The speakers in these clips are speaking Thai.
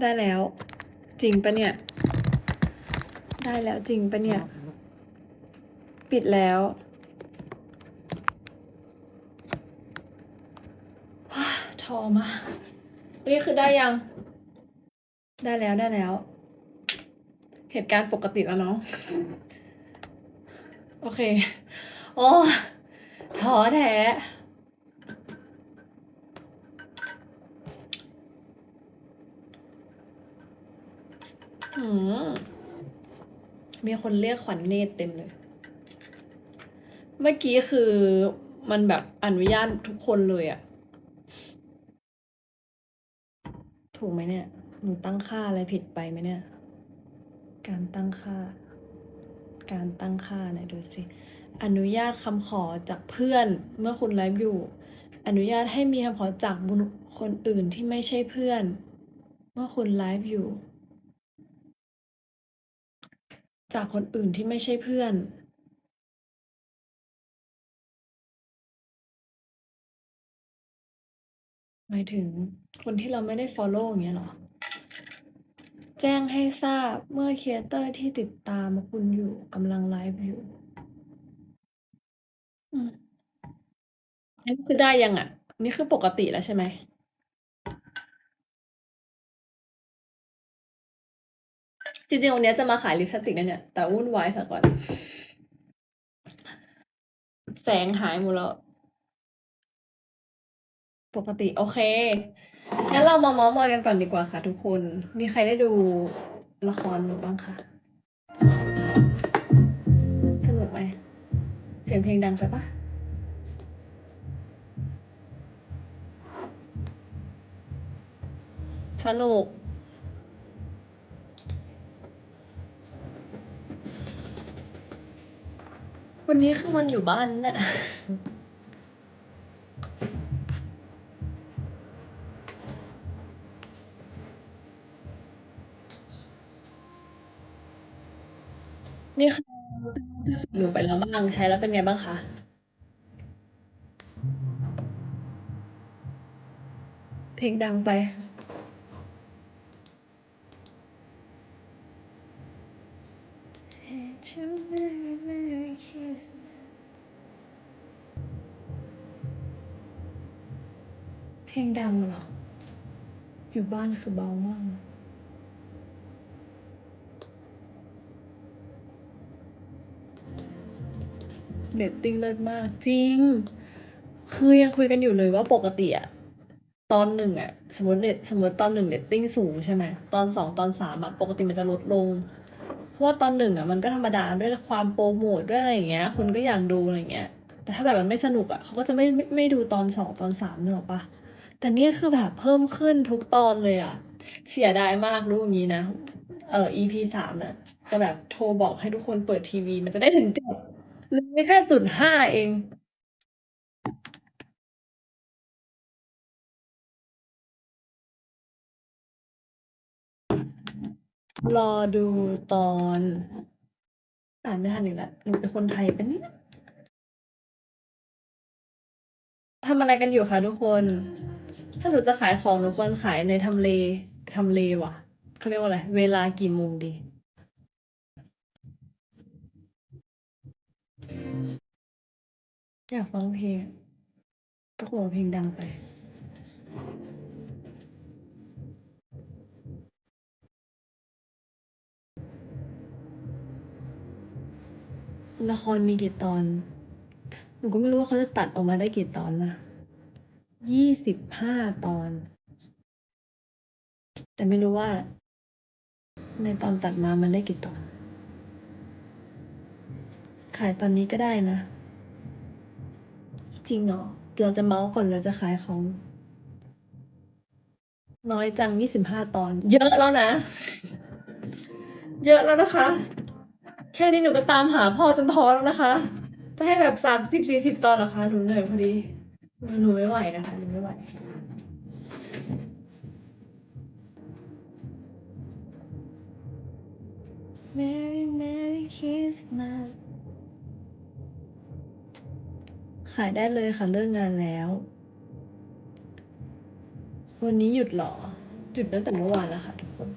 ได้แล้ว จริงปะเนี่ย ได้แล้วจริงปะเนี่ย ปิดแล้ว ทอมากนี่คือได้ยัง ได้แล้วได้แล้ว เหตุการณ์ปกติแล้วเนาะโอเค โอ้ท้อแท้ หื มีคนเรียกขวัญเนตรเต็มเลย เมื่อกี้คือมันแบบอนุญาตทุกคนเลยอะถูกไหมเนี่ย หนูตั้งค่าอะไรผิดไปไหมเนี่ย การตั้งค่า การตั้งค่าไหนดูสิ อนุญาตคำขอจากเพื่อนเมื่อคุณไลฟ์อยู่ อนุญาตให้มีคำขอจากบุคคลอื่นที่ไม่ใช่เพื่อน เมื่อคุณไลฟ์อยู่ จากคนอื่นที่ไม่ใช่เพื่อนหมายถึงคนที่เราไม่ได้ follow อย่างเงี้ยเหรอ แจ้งให้ทราบเมื่อครีเอเตอร์ที่ติดตามคุณอยู่กำลังไลฟ์อยู่ อืม อันนี้คือได้ยังอะนี่คือปกติแล้วใช่ไหม จริงๆ วันนี้จะมาขายลิปสติกนะเนี่ย แต่วุ่นวายซะก่อน แสงหายหมดแล้ว ปกติ โอเค งั้นเรามาเมาส์มอยกันก่อนดีกว่าค่ะทุกคน มีใครได้ดูละครหรือบ้างคะสนุกไหม เสียงเพลงดังไปปะสนุก วันนี้คือมันอยู่บ้านเนี่ยนี่คือหนูไปแล้วบ้างใช้แล้วเป็นไงบ้างคะเพลงดังไป เพลงดังเหรอ อยู่บ้านคือเบามากนะเรตติ้งเลิศมากจริง คือยังคุยกันอยู่เลยว่าปกติอะตอนหนึ่งอะสมมติเน็ตสมมติตอนหนึ่งเรตติ้งสูงใช่ไหมตอนสองตอนสามอะปกติมันจะลดลง ราะว่าตอนหนึ่งอะมันก็ธรรมดาด้วยความโปรโมทด้วยอะไรอย่างเงี้ย คนก็อยากดูอะไรอย่างเงี้ย แต่ถ้าแบบมันไม่สนุกอะเขาก็จะไม่ไม่ไม่ดูตอนสองตอนสามนึกออกปะแต่เนี่ยคือแบบเพิ่มขึ้นทุกตอนเลยอะเสียดายมากรู้อย่างนี้นะเออ EP สามน่ะจะแบบโทรบอกให้ทุกคนเปิดทีวีมันจะได้ถึงเจ็ดเหลยแค่จุดห้าเอง รอดูตอน อ่านไม่ทันอีกแล้วหนูเป็นคนไทยปะเนี่ยทำอะไรกันอยู่คะทุกคน ถ้าหนูจะขายของหนูควรขายในทำเลทำเลว่ะเขาเรียกว่าอะไร เวลากี่โมงดี อยากฟังเพลงก็คงเพลงดังไป ละครมีกี่ตอน หนูก็ไม่รู้ว่าเขาจะตัดออกมาได้กี่ตอนนะยี่สิบห้าตอน แต่ไม่รู้ว่า ในตอนตัดมามันได้กี่ตอน ขายตอนนี้ก็ได้นะ จริงเหรอเราจะเมาส์ก่อนเราจะขายของ น้อยจังยี่สิบห้าตอน เยอะแล้วนะ เยอะแล้วนะคะ แค่นี้หนูก็ตามหาพ่อจนท้อแล้วนะคะ จะให้แบบสามสิบสี่สิบตอนเหรอคะหนูเหนื่อยพอดีหนูไม่ไหวนะคะหนูไม่ไหวขายได้เลยค่ะเลิกงานแล้ว วันนี้หยุดเหรอ หยุดตั้งแต่เมื่อวานแล้วค่ะทุกคน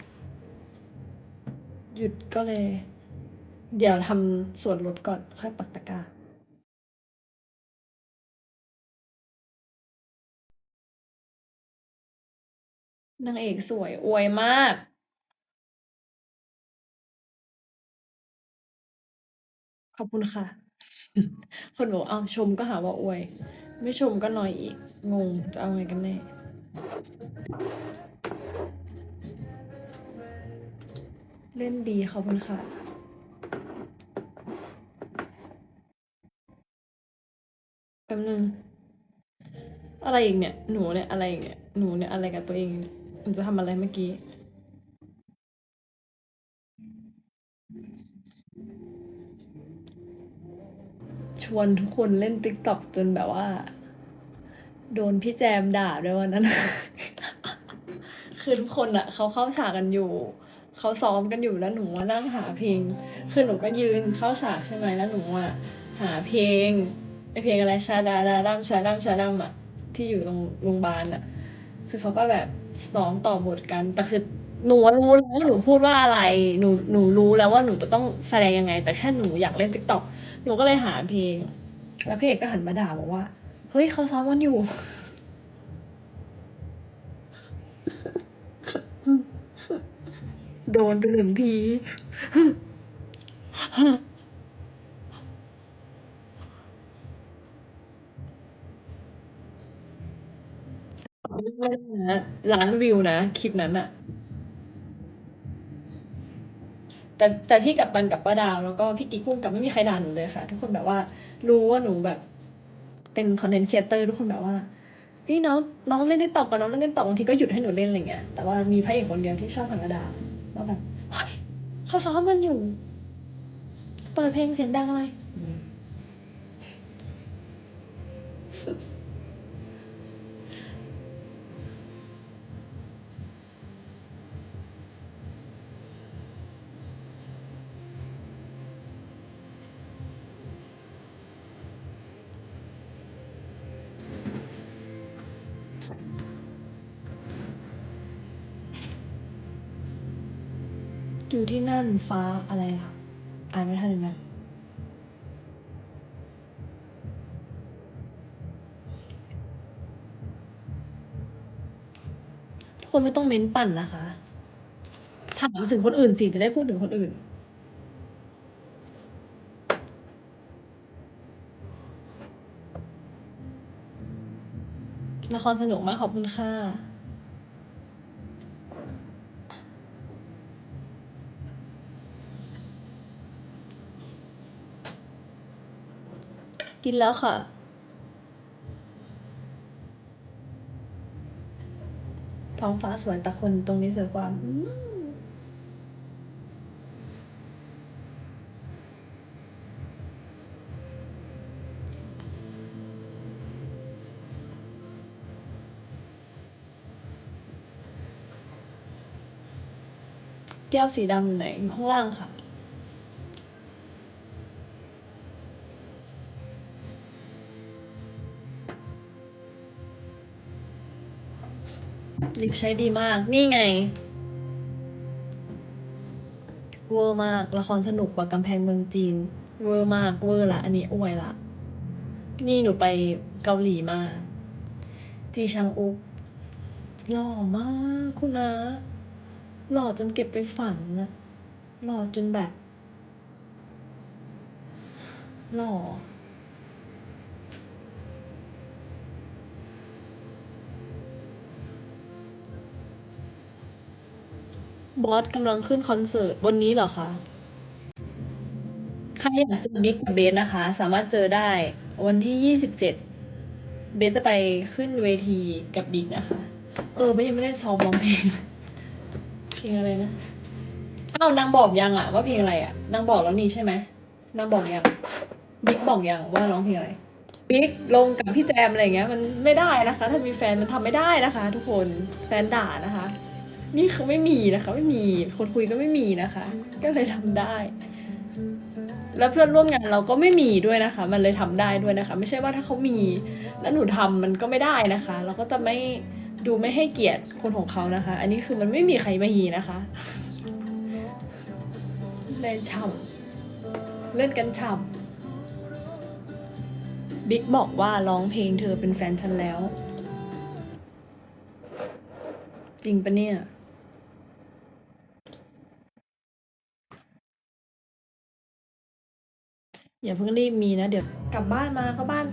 หยุดก็เลย เดี๋ยวทำส่วนลดก่อนค่อยปักตะกร้านางเอกสวยอวยมาก ขอบคุณค่ะ คนบอกอ้าวชมก็หาว่าอวย ไม่ชมก็นอยอีก งงจะเอาไงกันแน่เล่นดีขอบคุณค่ะ ป๊บนึงอะไรอีกเนี่ย หนูเนี่ยอะไรอีกเนี่ย หนูเนี่ยอะไรกับตัวเองเนี่ยหนูจะทำอะไรเมื่อกี้ชวนทุกคนเล่น TikTok จนแบบว่า โดนพี่แจมด่าด้วยวันนั้น คือทุกคนอะเขาเข้าฉากกันอยู่ เขาซ้อมกันอยู่แล้วหนูอะนั่งหาเพลง คือหนูก็ยืนเข้าฉากใช่ไหมแล้วหนูอะหาเพลง ไอเพลงอะไรชาดาดาดัมชาดัมชาดัมอะที่อยู่โรงโรงพยาบาลอะคือเขาก็แบบซ้อมต่อบทกัน แต่คือหนูรู้แล้วว่าหนูพูดว่าอะไร หนูหนูรู้แล้วว่าหนูจะต้องแสดงยังไง แต่แค่หนูอยากเล่น TikTok หนูก็เลยหาเพลง แล้วพี่เอกก็หันมาด่าบอกว่า เฮ้ยเขาซ้อมกันอยู่ โดนไปหนึ่งที นะ ล้านวิวนะคลิปนั้นอะแต่แต่ที่กับตันกับป้าดาวแล้วก็พี่กิ๊กพุ่งกับไม่มีใครด่าหนูเลยค่ะทุกคนแบบว่า รู้ว่าหนูแบบ เป็นคอนเทนต์ครีเอเตอร์ทุกคนแบบว่าพี่น้องน้องเล่นได้ตอกกับน้องเล่นได้ตอกบางทีก็หยุดให้หนูเล่นอะไรเงี้ยแต่ว่ามีพระเอกคนเดียวที่ชอบหันมาด่าว่าแบบเฮ้ยเขาซ้อมกันอยู่ เปิดเพลงเสียงดังอะไร อยู่ที่นั่นฟ้าอะไรอะอ่านไม่ทันเลยนะทุกคนไม่ต้องเม้นปั่นนะคะถามถึงคนอื่นสิจะได้พูดถึงคนอื่น ละครสนุกมากขอบคุณค่ะ กินแล้วค่ะ ท้องฟ้าสวยต่คนตรงนี้สวยกว่าแก้วสีดำไหนข้างล่างค่ะ ลิปใช้ดีมาก นี่ไงเวอร์มากละครสนุกกว่ากำแพงเมืองจีน เวอร์มากเวอร์ละ อันนี้อวยละ นี่หนูไปเกาหลีมา จีชังอุกหล่อมากคุณนะหล่อจนเก็บไปฝันนะหล่อจนแบบ หล่อ บอสกำลังขึ้นคอนเสิร์ตวันนี้เหรอคะ ใครอยากเจอบิ๊กกับเบสนะคะ สามารถเจอได้ วันที่ยี่สิบเจ็ดเบสจะไปขึ้นเวทีกับบิ๊กนะคะ เออไม่ยังไม่ได้ซ้อมร้องเพลงเพลงอะไรนะอ้าวนางบอกยังอะว่าเพลงอะไรอะนางบอกแล้วนี่ใช่ไหมนางบอกยังบิ๊กบอกยังว่าร้องเพลงอะไรบิ๊กลงกับพี่แจมอะไรเงี้ย มันไม่ได้นะคะ ถ้ามีแฟนมันทำไม่ได้นะคะ ทุกคนแฟนด่านะคะ นี่คือไม่มีนะคะ ไม่มีคนคุยก็ไม่มีนะคะ ก็เลยทำได้ แล้วเพื่อนร่วมงานเราก็ไม่มีด้วยนะคะ มันเลยทำได้ด้วยนะคะ ไม่ใช่ว่าถ้าเขามี แล้วหนูทำมันก็ไม่ได้นะคะ เราก็จะไม่ดูไม่ให้เกียรติคนของเขานะคะ อันนี้คือมันไม่มีใครมาฮีนะคะในฉ่ำเล่นกันฉ่ำบิ๊กบอกว่าร้องเพลงเธอเป็นแฟนฉันแล้ว จริงปะเนี่ย อย่าเพิ่งรีบมีนะ เดี๋ยวกลับบ้านมาก็บ้าน